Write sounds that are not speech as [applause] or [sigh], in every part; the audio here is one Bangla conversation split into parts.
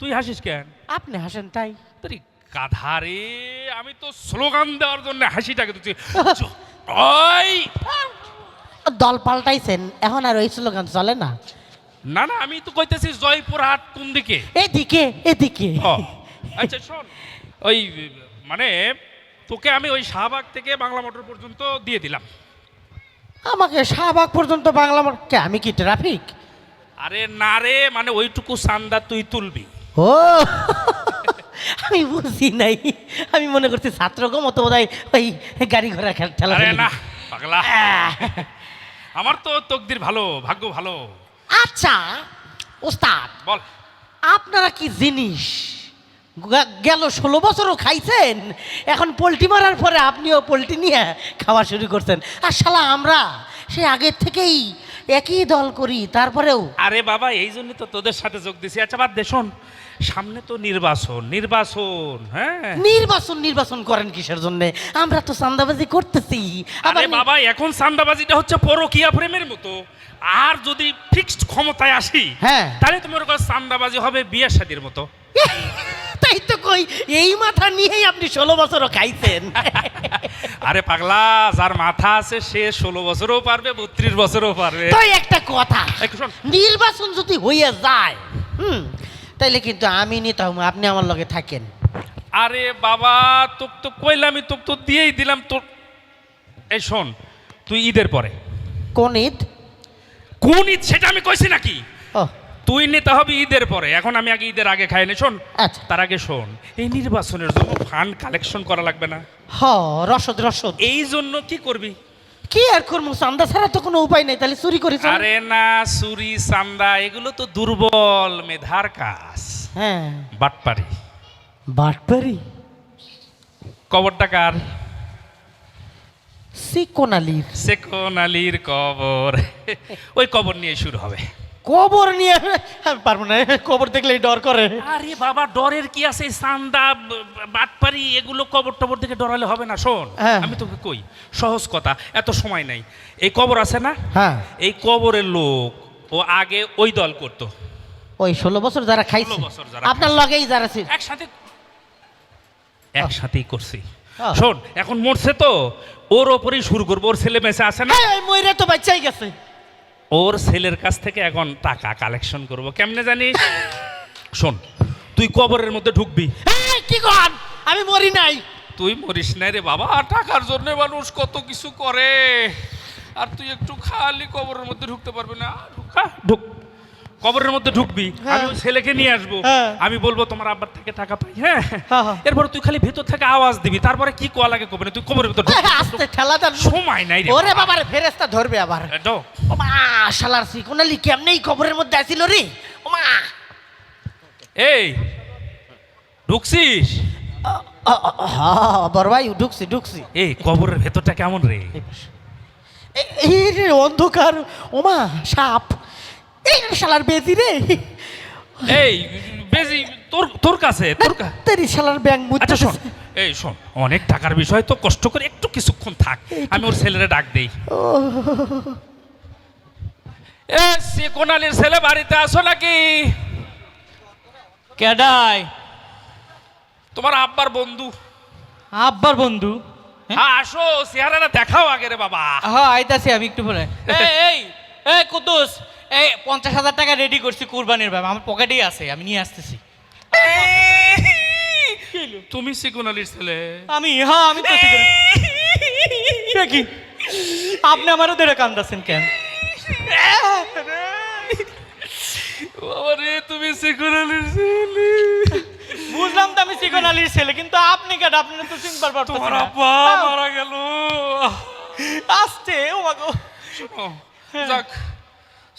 তুই হাসিস কেন? আপনি হাসেন তাই। তোর গাধারে আমি তো স্লোগান দেওয়ার জন্য হাসিটাকে দিচ্ছি ওই দল পাল্টাইছেন এখন আর ওই স্লোগান চলে না। না না আমি তো কইতেছি জয়পুরহাট কোন দিকে? এদিকে এদিকে। আচ্ছা শোন ওই মানে তোকে আমি ওই শাহবাগ থেকে বাংলা মোটর পর্যন্ত দিয়ে দিলাম। আমাকে শাহবাগ পর্যন্ত বাংলা মোড়- কে আমি কি ট্রাফিক আরে না রে মানে ওইটুকু চান্দা তুই তুলবি। ও [laughs] আমি বুঝি নাই। আমি মনে করছি ছাত্রকে মতো বোধ ওই গাড়ি ঘোড়া খেলা আরে না পাগলা। [laughs] আমার তো তকদির ভালো ভাগ্য ভালো। আচ্ছা ওস্তাদ। বল। আপনারা কি জিনিস গেল ষোলো বছরও খাইছেন। এখন পোলট্রি মারার পরে আপনিও পোলট্রি নিয়ে খাওয়া শুরু করছেন। আর শালা আমরা সে আগের থেকেই একই দল করি তারপরেও আরে বাবা এই জন্য তো তোদের সাথে যোগ দিছি। আচ্ছা বাদ দে শোন। সামনে তো নির্বাচন নির্বাচন হ্যাঁ? নির্বাচন নির্বাচন করেন কিসের জন্য? আমরা তো চান্দাবাজি করতেছি। আরে বাবা এখন চান্দাবাজিটা হচ্ছে পরকিয়া প্রেমের মতো। আর যদি ফিক্সড ক্ষমতায় আসি হ্যাঁ। তাহলে তুমি ওরকম চান্দাবাজি হবে বিয়ে শাদির মতো। তাই তো কই এই মাথা নিয়েই আপনি ষোলো বছরও খাইছেন। [laughs] আরে পাগলা যার মাথা আছে সে ষোলো বছরও পারবে বত্রিশ বছরও পারবে। তো একটা কথা। নির্বাচন যদি হইয়া যায় হুম তাইলে কিন্তু আমি নিতে হব আপনি আমার লগে থাকেন। আরে বাবা তোক তো কইলামই তোক তো দিয়েই দিলাম তোর এই শোন তুই ঈদের পরে। কোন ঈদ? কোন ঈদ সেটা আমি কইছি নাকি? ও। তুই নিতে হবে ঈদের পরে। এখন আমি আগে ঈদের আগে খাইনি শোন। আচ্ছা। তার আগে শোন এই নির্বাচনের জন্য ফান্ড কালেকশন করা লাগবে না। হ রসদ রসদ। এই জন্য কি করবি? কি আর করব? চান্দা ছাড়া তো কোনো উপায় নেই তাহলে চুরি করি চল। আরে না চুরি চান্দা এগুলো তো দুর্বল মেধার কাজ। হ্যাঁ। বাটপারি বাটপারি কবরটা কার? সিকোনালির সেকন আলীর কবর। ওই কবর নিয়ে শুরু হবে। কবর নিয়ে আমি পারব না কবর দেখলেই ডর করে। আরে বাবা ডরের কি আছে? সান্দা বাটপারি এগুলো কবর টবর থেকে ডরালে হবে না শোন। হ্যাঁ। আমি তোকে কই সহজ কথা এত সময় নাই। এই কবর আছে না? হ্যাঁ। এই কবরের লোক ও আগে ওই দল করতো। ওই ষোলো বছর যারা খাইছে 16 বছর যারা আপনার লগেই যারা ছিল। একসাথে একসাথেই করছি। শোন এখন মরছে তো ওর ওপরেই শুরু করব ওর ছেলে মেসে আছে না? এই, ওই তো বাচ্চাই গেছে। ওর ছেলের কাছ থেকে এখন টাকা কালেকশন করব। কেমনে জানিস শোন তুই কবরের মধ্যে ঢুকবি। কি কর? আমি মরি নাই। তুই মরিস নাই রে বাবা টাকার জন্য মানুষ কত কিছু করে। আর তুই একটু খালি কবরের মধ্যে ঢুকতে পারবি না। ঢুক, হ্যাঁ, ঢুক। কবরের মধ্যে ঢুকবি আমি ওই ছেলেকে নিয়ে আসব। হ্যাঁ। আমি বলব তোমার আব্বার থেকে টাকা পাই। হ্যাঁ। হ্যাঁ, হ্যাঁ। এরপর তুই খালি ভেতর থেকে আওয়াজ দিবি তারপরে কি কোয়া লাগে কবরে? তুই কবরের ভিতর। আস্তে ঠেলা দেন। সময় নাই রে ওরে বাবার ফেরেস্তা ধরবে আবার। ও মা শালার সিকোনালি কেমনে এই কবরের মধ্যে আসিল রে? ও মা। এই ঢুকছিস? বড় ভাই ঢুকছি ঢুকছি। এই কবরের ভেতরটা কেমন রে? এই রে অন্ধকার। ওমা সাপ। এই শালার বেজি রে। এই বেজি তোর তোর কাছে তোর শালার ব্যাং মুতে আচ্ছা শোন। এই শোন অনেক টাকার বিষয় তো কষ্ট করে একটু কিছুক্ষণ থাক। আমি ওর ছেলেরে ডাক দেই। এ সে কোনালির ছেলে বাড়িতে আসো নাকি? কেডাই? তোমার আব্বার বন্ধু। আব্বার বন্ধু? হ্যাঁ? আসো চেহারাটা দেখাও আগে রে বাবা। হ্যাঁ আইতাছি আমি একটু পরে। [laughs] এই এই এই কুদ্দুস এই পঞ্চাশ হাজার টাকা রেডি করছি কুরবানির ভাবে আমার পকেটেই আছে আমি নিয়ে আসতেছি। তুমি সিকুনালির ছেলে। আমি হ্যাঁ আমি তো ঠিক কি? আপনি আমারও ধরে কান্দাছেন কেন? বাবা রে তুমি সিকুনালির ছেলে। বুঝলাম তো আমি চিকন আলীর ছেলে কিন্তু আপনি কেন? আপনি তো চিনবার পারতেছেন। তোমার। আব্বা মারা গেল। আসছে ও মাগো যাক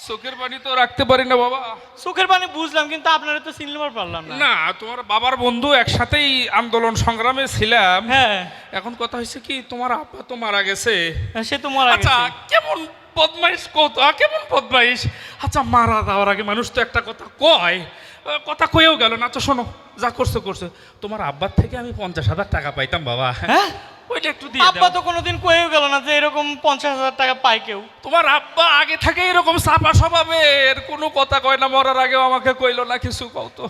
চোখের পানি তো রাখতে পারি না বাবা। চোখের পানি বুঝলাম কিন্তু আপনারা তো চিনবার পারলাম না। না তোমার বাবার বন্ধু একসাথেই আন্দোলন সংগ্রামে ছিলাম। হ্যাঁ। এখন কথা হয়েছে কি তোমার আব্বা তো মারা গেছে। সে তো মারা আচ্ছা কেমন বদমাইশ কত? কেমন বদমাইশ? আচ্ছা মারা যাওয়ার আগে মানুষ তো একটা কথা কয়। কথা কয়েও গেল না আচ্ছা শোনো যা করছ করছ। তোমার আব্বার থেকে আমি পঞ্চাশ হাজার টাকা পাইতাম বাবা। হ্যাঁ? ওইটা একটু দিয়ে আব্বা তো কোনোদিন কয়েও গেল না যে এরকম পঞ্চাশ হাজার টাকা পায় কেউ। তোমার আব্বা আগে থেকে এরকম চাপা স্বভাবের কোনো কথা কয় না মরার আগেও আমাকে কইলো না কিছু কও তো।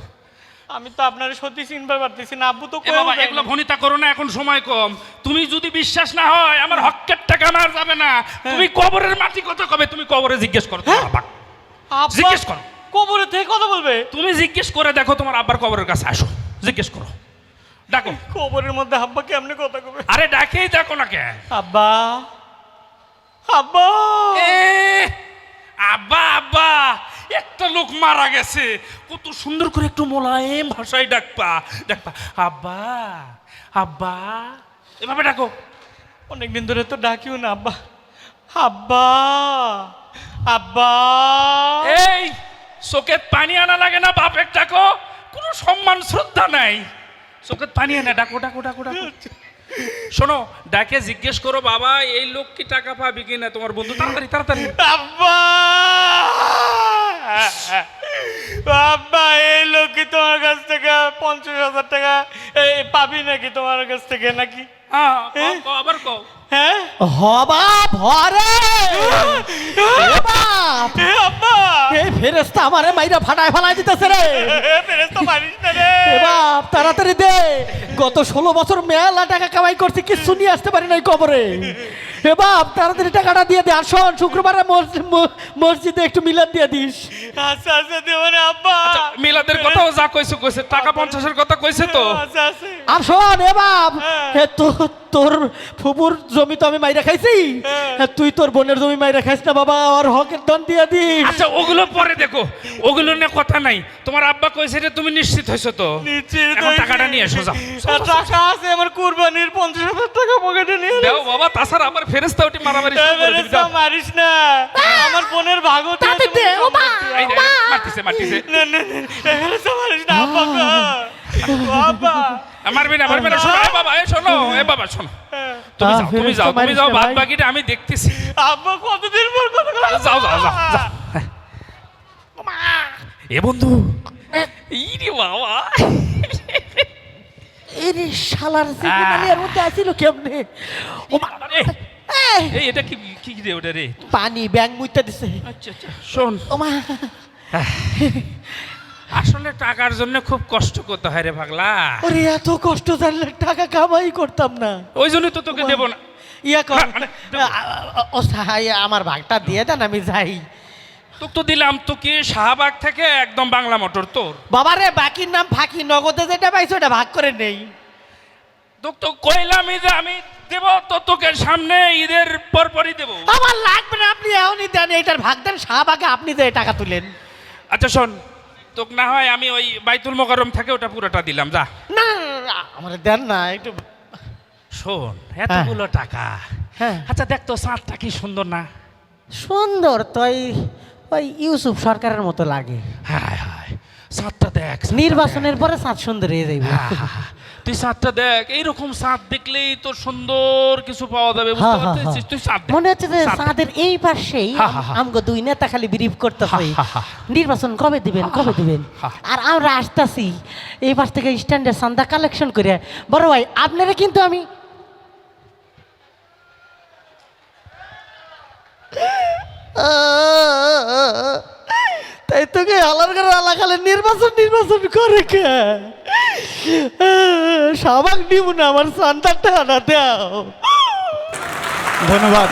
আমি তো আপনার সত্যি চিনতে পারতেছি না আব্বু তো এ বাবা এগুলো ভনিতা করো না এখন সময় কম। তুমি যদি বিশ্বাস না হয় আমার হকের টাকা আমার যাবে না। তুমি কবরের মাটি কত কবে? তুমি কবরে জিজ্ঞেস করো তোমার আব্বা জিজ্ঞেস করো। কবরে থেকে কথা বলবে? তুমি জিজ্ঞেস করে দেখো তোমার আব্বার কবরের কাছে আসো। জিজ্ঞেস করো। ডাকো কবরের মধ্যে আব্বা কেমনে কথা কবে? আরে ডাকেই দেখো না কে আব্বা আব্বা! আব্বা আব্বা একটা লোক মারা গেছে। কত সুন্দর করে একটু মোলায়েম ভাষায় ডাকবা ডাকবা আব্বা আব্বা এভাবে ডাকো। অনেকদিন ধরে তো ডাকিও না আব্বা। আব্বা আব্বা! এই চোখে পানি আনা লাগে না বাপের ডাকো। কোনো সম্মান শ্রদ্ধা নাই। চোখে পানি আনা ডাকো ডাকো ডাকো ডাকো। শোনো ডাকে জিজ্ঞেস করো বাবা এই লোক কি টাকা পাবি কিনা? তোমার বন্ধু তাড়াতাড়ি তাড়াতাড়ি। আব্বা! আব্বা এই লোক কি তোমার কাছ থেকে পঞ্চাশ হাজার টাকা এই পাবি নাকি তোমার কাছ থেকে নাকি? হ্যাঁ? আবার কও। হ্যাঁ? হবা ভরে! ফেরেস্তা আমারে মাইরা ফাটায় ফালাই দিতেছে রে। এ ফেরেশতা মারিস না রে। বাপ তাড়াতাড়ি দে। গত ষোলো বছর মেলা টাকা কামাই করছি কিছু নিয়ে আসতে পারি নাই কবরে। এ বাপ তাড়াতাড়ি টাকাটা দিয়ে দে। আর শোন শুক্রবারে মসজি- মসজিদে একটু মিলাদ দিয়ে দিস। আচ্ছা আচ্ছা দেবো রে আব্বা। মিলাদের কথাও যা কইছে কইছে। টাকা পঞ্চাশের কথা কইছে তো। আচ্ছা আচ্ছা। আর শোন এ বাপ হ্যাঁ। তো তোর ফুপুর জমি তো আমি মাইরা খাইছি। হ্যাঁ। তুই তোর বোনের জমি মাইরা খাইস না বাবা আর হকের ধন দিয়ে দিস আচ্ছা ওগুলো পরে দেখো। ওগুলো নিয়ে কথা নাই। তোমার আব্বা কইছে যে তুমি নিশ্চিত হয়েছো তো? নিশ্চিত এখন টাকাটা নিয়ে এসো যাও। টাকা আছে আমার কুরবানির পঞ্চাশ হাজার টাকা পকেটে নিয়ে নে। দেও বাবা তাছাড়া আমার ফেরেস্তা ওটি মারামারি শুরু করে দিবি, দাও। মারিস না। আমার বোনের ভাগও দে, ও মা। মারতিছে মারতিছে। না না না এভারেস্টটা মারিস না আব্বা। ও মারবি না মারবি না শোনো এ বাবা এ শোনো এ বাবা শোনো। তুমি যাও তুমি যাও তুমি যাও বাদ বাকিটা আমি দেখতেছি। আব্বা কতদিন পর কথা বলা যাও যাও যাও যাও। এ বন্ধু। ইরে বাবা। এরে শালার জীবনালি এর মধ্যে আসিল কেমনে? ও মা এ, এই, এই এটা কি কি রে ওটা রে? পানি ব্যাং মুইতে দিছে। আচ্ছা আচ্ছা শোন। ও মা। আসলে টাকার জন্য খুব কষ্ট করতে হয় রে পাগলা। ওরে এত কষ্ট জানলে টাকা কামাই করতাম না। ওই জন্য তো তোকে দেবো না। ইয়া কর মানে, ও সাহাই আমার ভাগটা দিয়ে দেন আমি যাই। তোকে তো দিলাম তো কি শাহবাগ থেকে একদম বাংলা মোটর তোর। বাবারে বাকির নাম ফাঁকি নগদে যেটা পাইছো ওটা ভাগ করে নেই। তোকে তো কইলাম যে আমি দেব তো তোকে সামনে ঈদের পরপরই দেবো। আমার লাগবে না আপনি এখনই দেন এইটার ভাগ দেন শাহবাগে আপনি যে টাকা তুলেন। আচ্ছা শোন তোকে না হয় আমি ওই বাইতুল মোকাররম থেকে ওটা পুরোটা দিলাম যা। না আমার দেন না একটু শোন এতগুলো টাকা। হ্যাঁ। আচ্ছা দেখ তো চাঁদটা কি সুন্দর না? সুন্দর তাই ওই ইউসুফ সরকারের মতো লাগে। হ্যাঁ হ্যাঁ চাঁদটা দেখ চাঁদটা নির্বাচনের পরে সাত সুন্দর হয়ে যাইবে। তুই চাঁদটা দেখ এইরকম চাঁদ দেখলেই তোর সুন্দর কিছু পাওয়া যাবে বুঝতে পারছিস তুই দেখ মনে হচ্ছে যে। চাঁদের এই পাশেই। আমগো দুই নেতা খালি বিরিফ করতে হা, হা, হা। নির্বাচন কবে দিবেন কবে দিবেন? আর আমরা আসতাছি এই পাশ থেকে স্ট্যান্ডে চান্দা কালেকশন করে। বড় ভাই আপনারা কিন্তু আমি [laughs] তাই তোকে আলার করে আলাকালে নির্বাচন নির্বাচন করে কে? সাবাক দিব না, আমার সন্তানটা আনা দাও। ধন্যবাদ।